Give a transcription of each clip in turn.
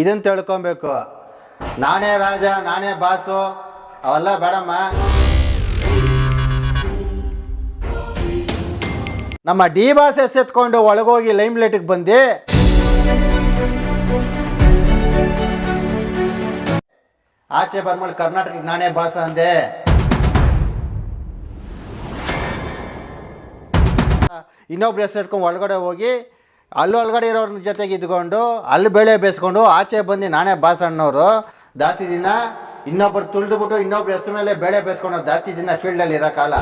ಇದನ್ನು ತಿಳ್ಕೊಬೇಕು. ನಾನೇ ರಾಜ, ನಾನೇ ಬಾಸು. ಅವೆಲ್ಲ ಬೇಡಮ್ಮ. ನಮ್ಮ ಡಿ ಬಾಸ್ ಎತ್ಕೊಂಡು ಒಳಗೋಗಿ ಲೈಮ್ ಲೈಟಿಗೆ ಬಂದು. ಆಚೆ ಬಂದ್ಮೇಲೆ ಕರ್ನಾಟಕಕ್ಕೆ ನಾನೇ ಬಾಸ ಅಂದೆ. ಇನ್ನೊಬ್ರು ಹೆಸರು ಒಳಗಡೆ ಹೋಗಿ ಅಲ್ಲಿ ಒಳಗಡೆ ಇರೋರ ಜೊತೆಗೆ ಇದ್ಕೊಂಡು, ಅಲ್ಲಿ ಬೆಳೆ ಬೇಸ್ಕೊಂಡು, ಆಚೆ ಬಂದು ನಾನೇ ಬಾಸಣ್ಣವರು ಜಾಸ್ತಿ ದಿನ ಇನ್ನೊಬ್ರು ತುಳಿದ್ಬಿಟ್ಟು ಇನ್ನೊಬ್ರು ಹೆಸರು ಮೇಲೆ ಬೆಳೆ ಬೇಸ್ಕೊಂಡು ದಾಸಿ ದಿನ ಫೀಲ್ಡಲ್ಲಿ ಕಾಲ.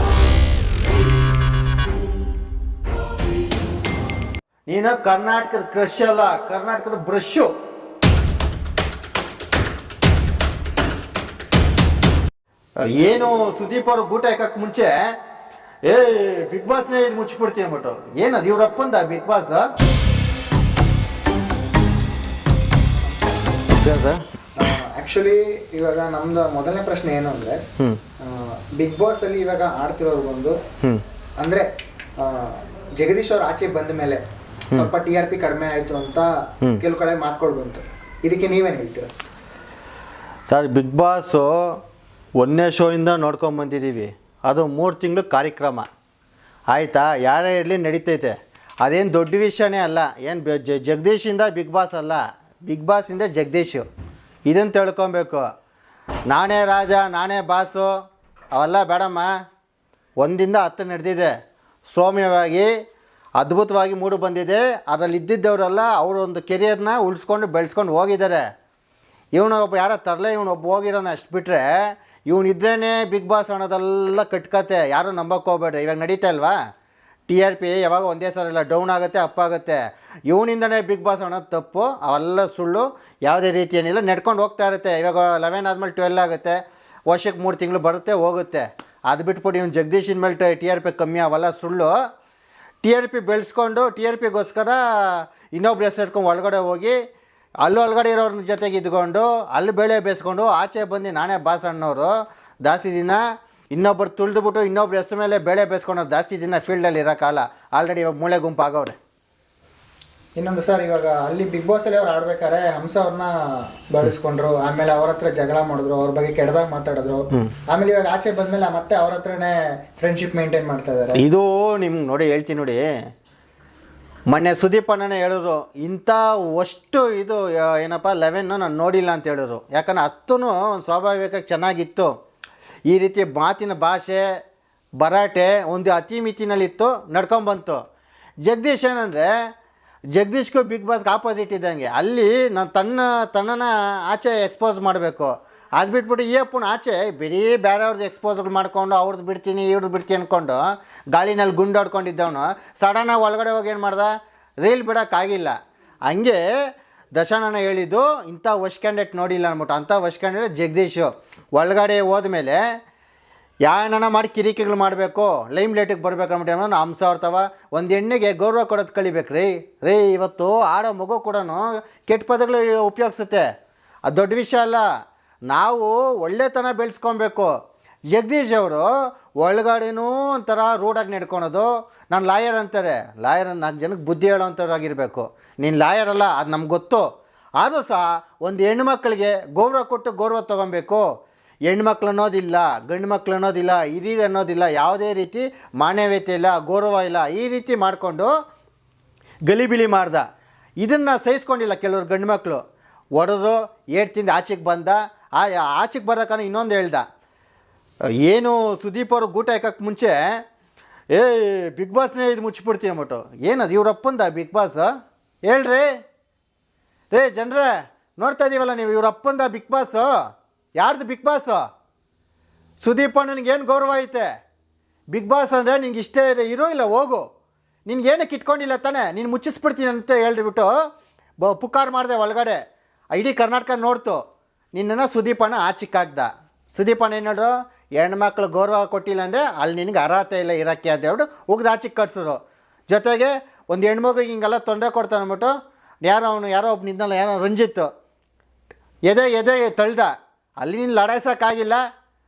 ನೀನು ಕರ್ನಾಟಕದ ಕ್ರಶ್ ಅಲ್ಲ, ಕರ್ನಾಟಕದ ಬ್ರಷು ಏನು ಸುದೀಪ್ ಅವರು ಗೂಟ ಹಾಕಕ್ ಮುಂಚೆ, ಏ, ಬಿಗ್ ಬಾಸ್ನೇ ಮುಚ್ಚಿಬಿಡ್ತೀನಿ ಅಂದ್ಬಿಟ್ಟು. ಏನದು ಇವ್ರಪ್ಪಂದ ಬಿಗ್ ಬಾಸ್? ಸರ್ ಆಕ್ಚುಲಿ ಇವಾಗ ನಮ್ದು ಮೊದಲನೇ ಪ್ರಶ್ನೆ ಏನು ಅಂದ್ರೆ ಬಿಗ್ ಬಾಸ್ ಅಲ್ಲಿ ಇವಾಗ ಆಡ್ತಿರೋರು ಬಂದು ಅಂದ್ರೆ ಜಗದೀಶ್ ಅವ್ರ ಆಚೆ ಬಂದ ಮೇಲೆ ಸ್ವಲ್ಪ ಟಿ ಆರ್ ಪಿ ಕಡಿಮೆ ಆಯ್ತು ಅಂತ. ಕೆಲವು ಕಡೆ ಮಾತ್ಕೊಳ್ ಬಂತು. ಇದಕ್ಕೆ ನೀವೇನು ಹೇಳ್ತೀರ? ಸರ್ ಬಿಗ್ ಬಾಸು ಒಂದನೇ ಶೋಯಿಂದ ನೋಡ್ಕೊಂಡು ಬಂದಿದ್ದೀವಿ ಅದು ಮೂರು ತಿಂಗಳು ಕಾರ್ಯಕ್ರಮ. ಆಯಿತಾ? ಯಾರೇ ಇರಲಿ ನಡೀತೈತೆ. ಅದೇನು ದೊಡ್ಡ ವಿಷಯನೇ ಅಲ್ಲ. ಏನು ಜಗದೀಶಿಂದ ಬಿಗ್ ಬಾಸ್ ಅಲ್ಲ. ಬಿಗ್ ಬಾಸಿಂದ ಜಗದೀಶು. ಇದನ್ನು ತಿಳ್ಕೊಬೇಕು. ನಾನೇ ರಾಜ, ನಾನೇ ಬಾಸು ಅವೆಲ್ಲ ಬೇಡಮ್ಮ. ಒಂದಿಂದ ಹತ್ತು ನಡೆದಿದೆ. ಸೌಮ್ಯವಾಗಿ, ಅದ್ಭುತವಾಗಿ ಮೂಡು ಬಂದಿದೆ. ಅದರಲ್ಲಿ ಇದ್ದಿದ್ದವರೆಲ್ಲ ಅವರೊಂದು ಕೆರಿಯರ್ನ ಉಳಿಸ್ಕೊಂಡು ಬೆಳೆಸ್ಕೊಂಡು ಹೋಗಿದ್ದಾರೆ. ಇವನು ಒಬ್ಬ ಯಾರೋ ತರಲೆ, ಇವನು ಒಬ್ಬ ಹೋಗಿರೋನ ಅಷ್ಟು ಬಿಟ್ಟರೆ ಇವನಿದ್ರೇ ಬಿಗ್ ಬಾಸ್ ಅನ್ನೋದೆಲ್ಲ ಕಟ್ಕತೆ. ಯಾರೂ ನಂಬಕ್ಕೆ ಹೋಗ್ಬೇಡ್ರಿ. ಇವಾಗ ನಡೀತಾ ಇಲ್ವಾ? ಟಿ ಆರ್ ಪಿ ಯಾವಾಗ ಒಂದೇ ಸಲ ಇಲ್ಲ ಡೌನ್ ಆಗುತ್ತೆ ಅಪ್ ಆಗುತ್ತೆ. ಇವನಿಂದನೇ ಬಿಗ್ ಬಾಸ್ ಅನ್ನೋದು ತಪ್ಪು. ಅವೆಲ್ಲ ಸುಳ್ಳು. ಯಾವುದೇ ರೀತಿ ಏನಿಲ್ಲ. ನಡ್ಕೊಂಡು ಹೋಗ್ತಾ ಇರುತ್ತೆ. ಇವಾಗ ಲೆವೆನ್ ಆದಮೇಲೆ ಟ್ವೆಲ್ ಆಗುತ್ತೆ. ವರ್ಷಕ್ಕೆ ಮೂರು ತಿಂಗಳು ಬರುತ್ತೆ, ಹೋಗುತ್ತೆ. ಅದು ಬಿಟ್ಬಿಟ್ಟು ಇವ್ನು ಜಗದೀಶಿನ ಮೇಲೆ ಟಿ ಆರ್ ಪಿ ಕಮ್ಮಿ, ಅವೆಲ್ಲ ಸುಳ್ಳು. ಟಿ ಆರ್ ಪಿ ಬೆಳೆಸ್ಕೊಂಡು, ಟಿ ಆರ್ ಪಿಗೋಸ್ಕರ ಇನ್ನೊಬ್ರು ಹೆಸರು ಒಳಗಡೆ ಹೋಗಿ, ಅಲ್ಲೂ ಒಳಗಡೆ ಇರೋರ ಜೊತೆಗೆ ಇದ್ಕೊಂಡು, ಅಲ್ಲಿ ಬೆಳೆ ಬೇಯಿಸ್ಕೊಂಡು ಆಚೆ ಬಂದು ನಾನೇ ಬಾಸ್ ದಾಸಿ ದಿನ. ಇನ್ನೊಬ್ಬರು ತುಳಿದುಬಿಟ್ಟು ಇನ್ನೊಬ್ರು ಹೆಸರು ಮೇಲೆ ಬೆಳೆ ಬೇಯಿಸ್ಕೊಂಡವ್ರು ಜಾಸ್ತಿ ದಿನ ಫೀಲ್ಡಲ್ಲಿ ಇರೋಕ್ಕಾಗಲ್ಲ ಆಲ್ರೆಡಿ ಇವಾಗ ಮೂಳೆ ಗುಂಪು ಆಗೋರೆ ಇನ್ನೊಂದು ಸರ್ ಇವಾಗ ಅಲ್ಲಿ ಬಿಗ್ ಬಾಸಲ್ಲಿ ಅಲ್ಲಿ ಅವ್ರು ಆಡ್ಬೇಕಾರೆ ಹಂಸ ಅವ್ರನ್ನ ಬಳಸ್ಕೊಂಡ್ರು ಆಮೇಲೆ ಅವ್ರ ಹತ್ರ ಜಗಳ ಮಾಡಿದ್ರು ಅವ್ರ ಬಗ್ಗೆ ಕೆಡದಾಗ ಮಾತಾಡಿದ್ರು. ಆಮೇಲೆ ಇವಾಗ ಆಚೆ ಬಂದ್ಮೇಲೆ ಮತ್ತೆ ಅವ್ರ ಹತ್ರನೇ ಫ್ರೆಂಡ್ಶಿಪ್ ಮೇಂಟೈನ್ ಮಾಡ್ತಾ ಇದಾರೆ. ಇದು ನಿಮ್ಗೆ ನೋಡಿ ಹೇಳ್ತೀನಿ ನೋಡಿ. ಮೊನ್ನೆ ಸುದೀಪ್ ಅಣ್ಣನೇ ಹೇಳಿದ್ರು ಇಂಥ ಅಷ್ಟು ಇದು ಏನಪ್ಪ ಲೆವೆನ್ನು ನಾನು ನೋಡಿಲ್ಲ ಅಂತ ಹೇಳಿದ್ರು. ಯಾಕಂದ್ರೆ ಹತ್ತೂ ಸ್ವಾಭಾವಿಕ ಚೆನ್ನಾಗಿತ್ತು. ಈ ರೀತಿ ಮಾತಿನ ಭಾಷೆ, ಭರಾಟೆ ಒಂದು ಅತಿ ಮಿತಿನಲ್ಲಿತ್ತು ನಡ್ಕೊಂಬಂತು ಜಗದೀಶ್ ಏನಂದರೆ, ಜಗದೀಶ್ಗೂ ಬಿಗ್ ಬಾಸ್ಗೆ ಆಪೋಸಿಟ್ ಇದ್ದಂಗೆ. ಅಲ್ಲಿ ನಾನು ತನ್ನ, ತನ್ನನ ಆಚೆ ಎಕ್ಸ್ಪೋಸ್ ಮಾಡಬೇಕು. ಅದು ಬಿಟ್ಬಿಟ್ಟು ಈ ಅಪ್ಪನ ಆಚೆ ಬರೀ ಬೇರೆಯವ್ರದ್ದು ಎಕ್ಸ್ಪೋಸ್ಗಳು ಮಾಡ್ಕೊಂಡು ಅವ್ರದ್ದು ಬಿಡ್ತೀನಿ ಇವ್ರದ್ದು ಬಿಡ್ತೀನಿ ಅಂದ್ಕೊಂಡು ಗಾಳಿನಲ್ಲಿ ಗುಂಡಾಡ್ಕೊಂಡಿದ್ದವನು. ಸಡನ್ನಾಗಿ ಒಳಗಡೆ ಹೋಗಿ ಏನು ಮಾಡ್ದ? ರೀಲ್ ಬಿಡೋಕ್ಕಾಗಿಲ್ಲ. ಹಂಗೆ ದಶಾನನ ಹೇಳಿದ್ದು, ಇಂಥ ವಶ್ ಕ್ಯಾಂಡಿಡೇಟ್ ನೋಡಿಲ್ಲ ಅಂದ್ಬಿಟ್ಟು, ಅಂಥ ವಶ್ ಕ್ಯಾಂಡಿಡೇಟ್ ಜಗದೀಶು. ಒಳಗಡೆ ಹೋದ್ಮೇಲೆ ಯಾವನ ಮಾಡಿ ಕಿರಿಕಿಗಳು ಮಾಡಬೇಕು ಲೈಮ್ ಲೈಟಿಗೆ ಬರ್ಬೇಕು ಅಂದ್ಬಿಟ್ಟು ನಾವು ಹಂಸ ಅವ್ರ್ತವ ಒಂದು ಹೆಣ್ಣಿಗೆ ಗೌರವ ಕೊಡೋದು ಕಳಿಬೇಕು ರೀ ರೀ ಇವತ್ತು ಆಡೋ ಮಗು ಕೂಡ ಕೆಟ್ಟ ಪದಗಳು ಉಪಯೋಗಿಸುತ್ತೆ. ಅದು ದೊಡ್ಡ ವಿಷಯ ಅಲ್ಲ. ನಾವು ಒಳ್ಳೆತನ ಬೆಳೆಸ್ಕೊಬೇಕು. ಜಗದೀಶ್ ಅವರು ಒಳಗಡೆನೂ ಒಂಥರ ರೂಢಾಗಿ ನಡ್ಕೊಳೋದು. ನಾನು ಲಾಯರ್ ಅಂತಾರೆ. ಲಾಯರ್ ನಾಲ್ಕು ಜನಕ್ಕೆ ಬುದ್ಧಿ ಹೇಳೋವಂಥವ್ರಾಗಿರಬೇಕು ನೀನು ಲಾಯರ್ ಅಲ್ಲ, ಅದು ನಮ್ಗೆ ಗೊತ್ತು. ಆದರೂ ಸಹ ಒಂದು ಹೆಣ್ಮಕ್ಳಿಗೆ ಗೌರವ ಕೊಟ್ಟು ಗೌರವ ತೊಗೊಬೇಕು. ಹೆಣ್ಮಕ್ಳು ಅನ್ನೋದಿಲ್ಲ, ಗಂಡು ಮಕ್ಳು ಅನ್ನೋದಿಲ್ಲ ಹಿರಿಯರು ಅನ್ನೋದಿಲ್ಲ, ಯಾವುದೇ ರೀತಿ ಮಾನವೀಯತೆ ಇಲ್ಲ, ಗೌರವ ಇಲ್ಲ, ಈ ರೀತಿ ಮಾಡಿಕೊಂಡು ಗಲಿಬಿಲಿ ಮಾಡ್ದ. ಇದನ್ನು ಸಹಿಸ್ಕೊಂಡಿಲ್ಲ ಕೆಲವರು ಗಂಡು ಮಕ್ಕಳು ಒಡೆದು ಏಟ್ ತಿಂದು ಆಚೆಗೆ ಬಂದ. ಆ, ಆಚೆಗೆ ಬರೋಕನ ಇನ್ನೊಂದು ಹೇಳ್ದ. ಏನು ಸುದೀಪ್ ಅವರು ಗೂಟ ಹಾಕಕ್ಕೆ ಮುಂಚೆ, ಏ ಬಿಗ್ ಬಾಸ್ನೇ ಇದು ಮುಚ್ಚಿಬಿಡ್ತೀನಿ ಅಂದ್ಬಿಟ್ಟು ಏನದು ಇವರಪ್ಪಂದ ಬಿಗ್ ಬಾಸ್ ಹೇಳ್ರಿ. ರೇ, ಜನರ, ನೋಡ್ತಾ ಇದ್ದೀವಲ್ಲ ನೀವು ಇವರಪ್ಪಂದ ಬಿಗ್ ಬಾಸು ಯಾರ್ದು ಬಿಗ್ ಬಾಸು ಸುದೀಪ ಅಣ್ಣನಿಗೆ ಏನು ಗೌರವ ಐತೆ? ಬಿಗ್ ಬಾಸ್ ಅಂದರೆ ನಿಂಗೆ ಇಷ್ಟೇ ಇರೋ ಇಲ್ಲ, ಹೋಗು. ನಿನ್ಗೇನಕ್ಕೆ ಇಟ್ಕೊಂಡಿಲ್ಲ ತಾನೆ? ನೀನು ಮುಚ್ಚಿಸ್ಬಿಡ್ತೀನಿ ಅಂತ ಹೇಳಿಬಿಟ್ಟು, ಬ, ಪುಕಾರ್ ಮಾಡಿದೆ ಒಳಗಡೆ. ಇಡೀ ಕರ್ನಾಟಕ ನೋಡ್ತು. ನಿನ್ನನ್ನು ಸುದೀಪಣ್ಣ ಆ ಆಚಿಕ್ಕಾಗ್ದ ಸುದೀಪ್ ಏನು ಹೆಣ್ಮಕ್ಳು ಗೌರವ ಕೊಟ್ಟಿಲ್ಲ ಅಂದರೆ ಅಲ್ಲಿ ನಿನಗೆ ಅರ್ಹತೆ ಇಲ್ಲ ಇರೋಕ್ಕೆ ಅಂತ ಹೇಳ್ಬಿಟ್ಟು ಉಗ್ದು ಆಚಿಗೆ ಕಟ್ಸಿದ್ರು. ಜೊತೆಗೆ ಒಂದು ಹೆಣ್ಮಗುಗೆ ಹಿಂಗೆಲ್ಲ ತೊಂದರೆ ಕೊಡ್ತಾನೆ ಅಂದ್ಬಿಟ್ಟು ಯಾರೋ ಅವನು ಯಾರೋ ಒಬ್ಬ ನಿಂತಲ್ಲ ಯಾರೋ ರಂಜಿತ್ತು ಎದೆ ಎದೆ, ತಳ್ದ. ಅಲ್ಲಿ ನೀನು ಲಡಾಯಿಸೋಕ್ಕಾಗಿಲ್ಲ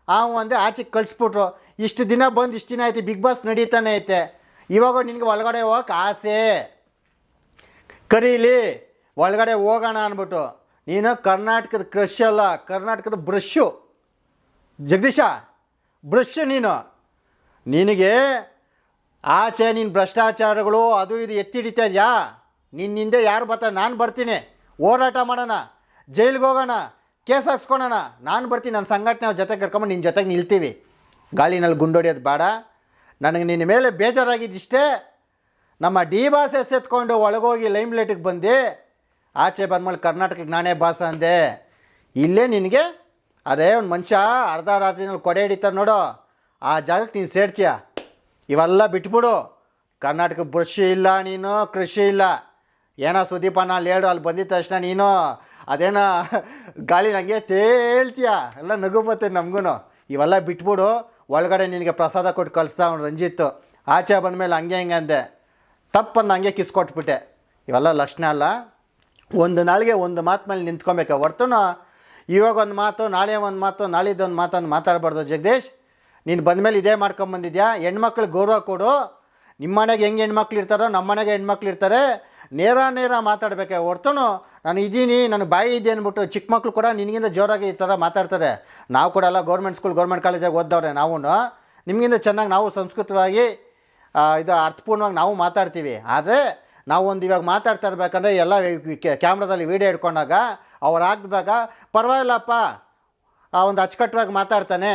ಅವ ಒಂದೇ ಆಚೆಗೆ ಕಳಿಸ್ಬಿಟ್ರು. ಇಷ್ಟು ದಿನ ಬಂದು ಇಷ್ಟು ದಿನ ಐತಿ ಬಿಗ್ ಬಾಸ್ ನಡೀತಾನೆ ಐತೆ. ಇವಾಗ ನಿನಗೆ ಒಳಗಡೆ ಹೋಗೋಕೆ ಆಸೆ. ಕರೀಲಿ, ಒಳಗಡೆ ಹೋಗೋಣ ಅಂದ್ಬಿಟ್ಟು. ನೀನು ಕರ್ನಾಟಕದ ಕ್ರಶ್ ಅಲ್ಲ, ಕರ್ನಾಟಕದ ಬ್ರಷ್ಷು ಜಗದೀಶ, ಬ್ರಷ್ ನೀನು. ನಿನಗೆ ಆಚೆ ನಿನ್ನ ಭ್ರಷ್ಟಾಚಾರಗಳು ಅದು ಇದು ಎತ್ತಿ ಹಿಡಿತಾ ಇದೆಯಾ ನಿನ್ನಿಂದೆ ಯಾರು ಬರ್ತಾರೆ? ನಾನು ಬರ್ತೀನಿ. ಹೋರಾಟ ಮಾಡೋಣ. ಜೈಲಿಗೆ ಹೋಗೋಣ. ಕೇಸ್ ಹಾಕ್ಸ್ಕೊಳೋಣ. ನಾನು ಬರ್ತೀನಿ. ನನ್ನ ಸಂಘಟನೆ ಅವ್ರ ಜೊತೆ ಕರ್ಕೊಂಡು ನಿನ್ನ ಜೊತೆಗೆ ನಿಲ್ತೀವಿ. ಗಾಳಿನಲ್ಲಿ ಗುಂಡೊಡಿಯೋದು ಬೇಡ. ನನಗೆ ನಿನ್ನ ಮೇಲೆ ಬೇಜಾರಾಗಿದ್ದಿಷ್ಟೇ. ನಮ್ಮ ಡಿ ಬಾಸ್ ಎತ್ಕೊಂಡು ಒಳಗೋಗಿ ಲೈಮ್ ಲೈಟಿಗೆ ಬಂದು. ಆಚೆ ಬಂದ್ಮೇಲೆ ಕರ್ನಾಟಕಕ್ಕೆ ನಾನೇ ಬಾಸ ಅಂದೆ. ಇಲ್ಲೇ ನಿನಗೆ ಅದೇ ಒಂದು ಮನುಷ್ಯ ಅರ್ಧ ರಾತ್ರಿನಲ್ಲಿ ಕೊಡೆ ಹಿಡಿತಾರೆ ನೋಡು. ಆ ಜಾಗಕ್ಕೆ ನೀನು ಸೇರ್ತೀಯ? ಇವೆಲ್ಲ ಬಿಟ್ಬಿಡು. ಕರ್ನಾಟಕ ಬೃಷಿ ಇಲ್ಲ ನೀನು, ಕೃಷಿ ಇಲ್ಲ. ಏನೋ ಸುದೀಪ ನಾನು ಹೇಳು ಅಲ್ಲಿ ಬಂದಿದ್ದ ತಕ್ಷಣ ನೀನು ಅದೇನೋ ಗಾಳಿ ನನಗೆ ತೇಳ್ತೀಯ? ಎಲ್ಲ ನಗು ಬರ್ತದೆ ನಮಗೂ ಇವೆಲ್ಲ ಬಿಟ್ಬಿಡು. ಒಳಗಡೆ ನಿನಗೆ ಪ್ರಸಾದ ಕೊಟ್ಟು ಕಳಿಸ್ತಾ ಅವ್ನು ರಂಜಿತ್ತು ಆಚೆ ಬಂದಮೇಲೆ ಹಂಗೆ ಹಿಂಗೆ ಅಂದೆ. ತಪ್ಪನ್ನು ಹಂಗೆ ಕಿಸ್ ಕೊಟ್ಬಿಟ್ಟೆ. ಇವೆಲ್ಲ ಲಕ್ಷಣ ಅಲ್ಲ. ಒಂದು ನಾಳಿಗೆ ಒಂದು ಮಾತು ಮೇಲೆ ನಿಂತ್ಕೊಬೇಕು. ಹೊರ್ತುನು ಇವಾಗ ಒಂದು ಮಾತು, ನಾಳೆ ಒಂದು ಮಾತು ನಾಳಿದ್ದೊಂದು ಮಾತನ್ನು ಮಾತಾಡಬಾರ್ದು ಜಗದೀಶ್. ನೀನು ಬಂದಮೇಲೆ ಇದೇ ಮಾಡ್ಕೊಂಬಂದಿದ್ಯಾ ಹೆಣ್ಮಕ್ಳು ಗೌರವ ಕೊಡು. ನಿಮ್ಮ ಮನೆಗೆ ಹೆಂಗೆ ಹೆಣ್ಮಕ್ಳು ಇರ್ತಾರೋ ನಮ್ಮ ಮನೆಗೆ ಹೆಣ್ಮಕ್ಳು ಇರ್ತಾರೆ. ನೇರ ನೇರ ಮಾತಾಡಬೇಕೆ ಹೊರ್ತುನು. ನಾನು ಇದ್ದೀನಿ ನನ್ನ ಬಾಯಿ ಇದೆ ಅಂದ್ಬಿಟ್ಟು ಚಿಕ್ಕ ಮಕ್ಕಳು ಕೂಡ ನಿನಗಿಂತ ಜೋರಾಗಿ ಈ ಥರ ಮಾತಾಡ್ತಾರೆ. ನಾವು ಕೂಡ ಎಲ್ಲ ಗೌರ್ಮೆಂಟ್ ಸ್ಕೂಲ್ ಗೌರ್ಮೆಂಟ್ ಕಾಲೇಜಾಗಿ ಓದ್ದವ್ರೆ ನಾವು ನಿಮಗಿಂತ ಚೆನ್ನಾಗಿ ನಾವು ಸಂಸ್ಕೃತವಾಗಿ ಇದು ಅರ್ಥಪೂರ್ಣವಾಗಿ ನಾವು ಮಾತಾಡ್ತೀವಿ. ಆದರೆ ನಾವು ಒಂದು ಇವಾಗ ಮಾತಾಡ್ತಾ ಇರಬೇಕಂದ್ರೆ ಎಲ್ಲ ಕ್ಯಾಮ್ರಾದಲ್ಲಿ ವೀಡಿಯೋ ಇಟ್ಕೊಂಡಾಗ ಅವ್ರು ಹಾಕ್ದಾಗ ಪರವಾಗಿಲ್ಲಪ್ಪ, ಆ ಒಂದು ಅಚ್ಚುಕಟ್ಟುವಾಗಿ ಮಾತಾಡ್ತಾನೆ,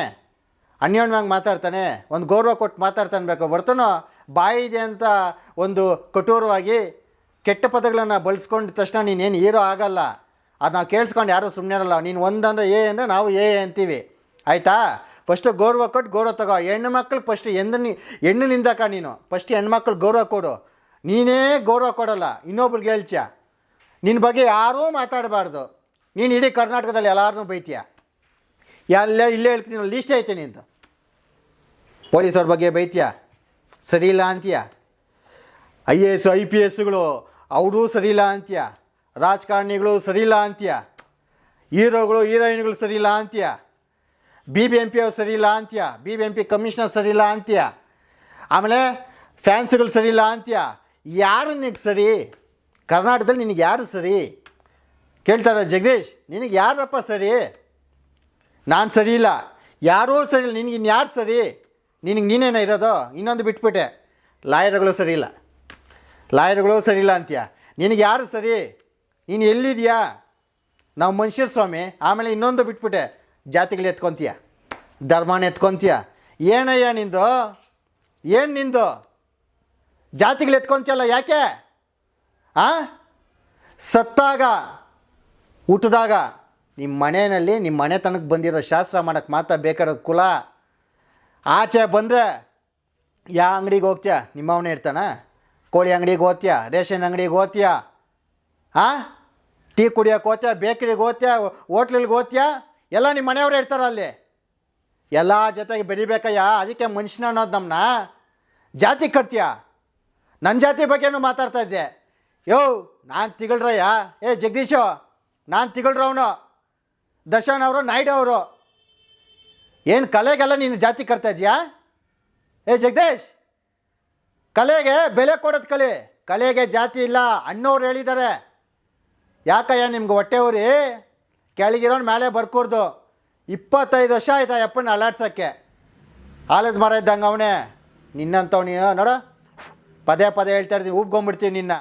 ಅನ್ಯೋನ್ಯವಾಗಿ ಮಾತಾಡ್ತಾನೆ, ಒಂದು ಗೌರವ ಕೊಟ್ಟು ಮಾತಾಡ್ತಾನೆ ಬೇಕು. ಬರ್ತನೋ ಬಾಯಿದೆ ಅಂತ ಒಂದು ಕಠೋರವಾಗಿ ಕೆಟ್ಟ ಪದಗಳನ್ನು ಬಳಸ್ಕೊಂಡ ತಕ್ಷಣ ನೀನೇನು ಹೀರೋ ಆಗಲ್ಲ. ಅದು ನಾವು ಕೇಳಿಸ್ಕೊಂಡು ಯಾರೂ ಸುಮ್ಮನೆ ಇರಲ್ಲ. ನೀನು ಒಂದಂದ್ರೆ ಎ ಅಂದರೆ ನಾವು ಎ ಅಂತೀವಿ. ಆಯಿತಾ? ಫಸ್ಟು ಗೌರವ ಕೊಟ್ಟು ಗೌರವ ತಗೋ. ಹೆಣ್ಣು ಮಕ್ಳಿಗೆ ಫಸ್ಟ್ ಎಂದ ನೀ ಹೆಣ್ಣು ನಿಂದಕ ನೀನು. ಫಸ್ಟ್ ಹೆಣ್ಮಕ್ಳು ಗೌರವ ಕೊಡು. ನೀನೇ ಗೌರವ ಕೊಡಲ್ಲ, ಇನ್ನೊಬ್ರಿಗೆ ಹೇಳ್ತೀಯ? ನಿನ್ನ ಬಗ್ಗೆ ಯಾರೂ ಮಾತಾಡಬಾರ್ದು. ನೀನು ಇಡೀ ಕರ್ನಾಟಕದಲ್ಲಿ ಎಲ್ಲಾರನ್ನು ಬೈತೀಯ? ಎಲ್ಲ ಇಲ್ಲೇ ಹೇಳ್ತೀನಿ ಲೀಸ್ಟ್ ಐತೆ ನಿಂದು. ಪೊಲೀಸವ್ರ ಬಗ್ಗೆ ಬೈತೀಯ? ಸರಿ ಇಲ್ಲ ಅಂತೀಯ? I A S, I P ಎಸ್ಗಳು ಅವರು ಸರಿ ಇಲ್ಲ ಅಂತೀಯ? ರಾಜಕಾರಣಿಗಳು ಸರಿ ಇಲ್ಲ ಅಂತೀಯ? ಹೀರೋಗಳು, ಹೀರೋಯಿನ್ಗಳು ಸರಿ ಇಲ್ಲ ಅಂತೀಯ? ಬಿ ಬಿ ಎಂ ಪಿ ಅವ್ರು ಸರಿ ಇಲ್ಲ ಅಂತೀಯ? B B M P commissioner ಸರಿ ಇಲ್ಲ ಅಂತೀಯ? ಆಮೇಲೆ ಫ್ಯಾನ್ಸ್ಗಳು ಸರಿ ಇಲ್ಲ ಅಂತೀಯ? ಯಾರು ನಿನಗೆ ಸರಿ? ಕರ್ನಾಟಕದಲ್ಲಿ ನಿನಗೆ ಯಾರು ಸರಿ? ಕೇಳ್ತಾರ ಜಗದೀಶ್, ನಿನಗೆ ಯಾರಪ್ಪ ಸರಿ? ನಾನು ಸರಿ ಇಲ್ಲ. ಯಾರೂ ಸರಿ ಇಲ್ಲ. ನಿನಗೆ ಇನ್ಯಾರು ಸರಿ? ನಿನಗೆ ನೀನೇನ ಇರೋದು? ಇನ್ನೊಂದು ಬಿಟ್ಬಿಟ್ಟೆ. ಲಾಯರ್ಗಳು ಸರಿ ಇಲ್ಲ. ಲಾಯರ್ಗಳು ಸರಿ ಇಲ್ಲ ಅಂತೀಯ. ನಿನಗೆ ಯಾರು ಸರಿ? ನೀನು ಎಲ್ಲಿದೆಯಾ? ನಾವು ಮನುಷ್ಯರ ಸ್ವಾಮಿ ಆಮೇಲೆ ಇನ್ನೊಂದು ಬಿಟ್ಬಿಟ್ಟೆ. ಜಾತಿಗಳು ಎತ್ಕೊತೀಯ. ಧರ್ಮನ ಎತ್ಕೊತೀಯ. ಏನಯ್ಯ ನಿಂದು? ಏನು ನಿಂದು? ಜಾತಿಗಳು ಎತ್ಕೊಂತಲ್ಲ ಯಾಕೆ? ಆ? ಸತ್ತಾಗ ಹುಟ್ಟಿದಾಗ ನಿಮ್ಮ ಮನೆಯಲ್ಲಿ ನಿಮ್ಮ ಮನೆತನಕ್ಕೆ ಬಂದಿರೋ ಶಾಸ್ತ್ರ ಮಾಡೋಕ್ಕೆ ಮಾತ್ರ ಬೇಕಾರೋದು ಕುಲ. ಆಚೆ ಬಂದರೆ ಯಾವ ಅಂಗಡಿಗೆ ಹೋಗ್ತೀಯ? ನಿಮ್ಮವನೇ ಇರ್ತಾನ? ಕೋಳಿ ಅಂಗಡಿಗೆ ಹೋಗ್ತೀಯ? ರೇಷನ್ ಅಂಗಡಿಗೆ ಹೋಗ್ತೀಯ? ಆ? ಟೀ ಕುಡಿಯೋಕೆ ಹೋಗ್ತೀಯ? ಬೇಕರಿಗೆ ಹೋಗ್ತೀಯ? ಹೋಟ್ಲಿಗೆ ಹೋಗ್ತೀಯ? ಎಲ್ಲ ನಿಮ್ಮ ಮನೆಯವರೇ ಇರ್ತಾರ ಅಲ್ಲಿ. ಎಲ್ಲ ಜೊತೆಗೆ ಬೆರಿಬೇಕಯ್ಯ ಅದಕ್ಕೆ ಮನುಷ್ಯನ ಅನ್ನೋದು ನಮ್ಮನ್ನ ಜಾತಿ ಕಟ್ತೀಯ? ನನ್ನ ಜಾತಿ ಬಗ್ಗೆನೂ ಮಾತಾಡ್ತಾ ಇದ್ದೆ. ಯೋ, ನಾನು ತಿಗಳ್ರಯ್ಯ? ಏ, ಜಗದೀಶು, ನಾನು ತಿಗಳ್ರವನು. ದರ್ಶನ್ ಅವರು, ನಾಯ್ಡು ಅವರು. ಏನು ಕಲೆಗೆಲ್ಲ ನೀನು ಜಾತಿ ಕಟ್ತಾ ಇದೆಯಾ ಏ, ಜಗದೀಶ್! ಕಲೆಗೆ ಬೆಲೆ ಕೊಡೋದು ಕಲೆ. ಕಲೆಗೆ ಜಾತಿ ಇಲ್ಲ ಅಣ್ಣವ್ರು ಹೇಳಿದ್ದಾರೆ ಯಾಕಯ್ಯ ನಿಮ್ಗೆ ಹೊಟ್ಟೆ ಊರಿ ಕೆಳಗಿರೋನು ಮೇಲೆ ಬರ್ಕೂರ್ದು. ಇಪ್ಪತ್ತೈದು ವರ್ಷ ಆಯ್ತಾ ಯಪ್ಪನ ಅಲಾಡ್ಸೋಕ್ಕೆ ಆಲದ ಮರ ಇದ್ದಂಗೆ ಅವನೇ. ನಿನ್ನಂಥವ್ ನೋಡೋ ನೋಡು. ಪದೇ ಪದೇ ಹೇಳ್ತಾ ಇರ್ತೀನಿ ಉಬ್ಕೊಂಬಿಡ್ತೀನಿ ನಿನ್ನ.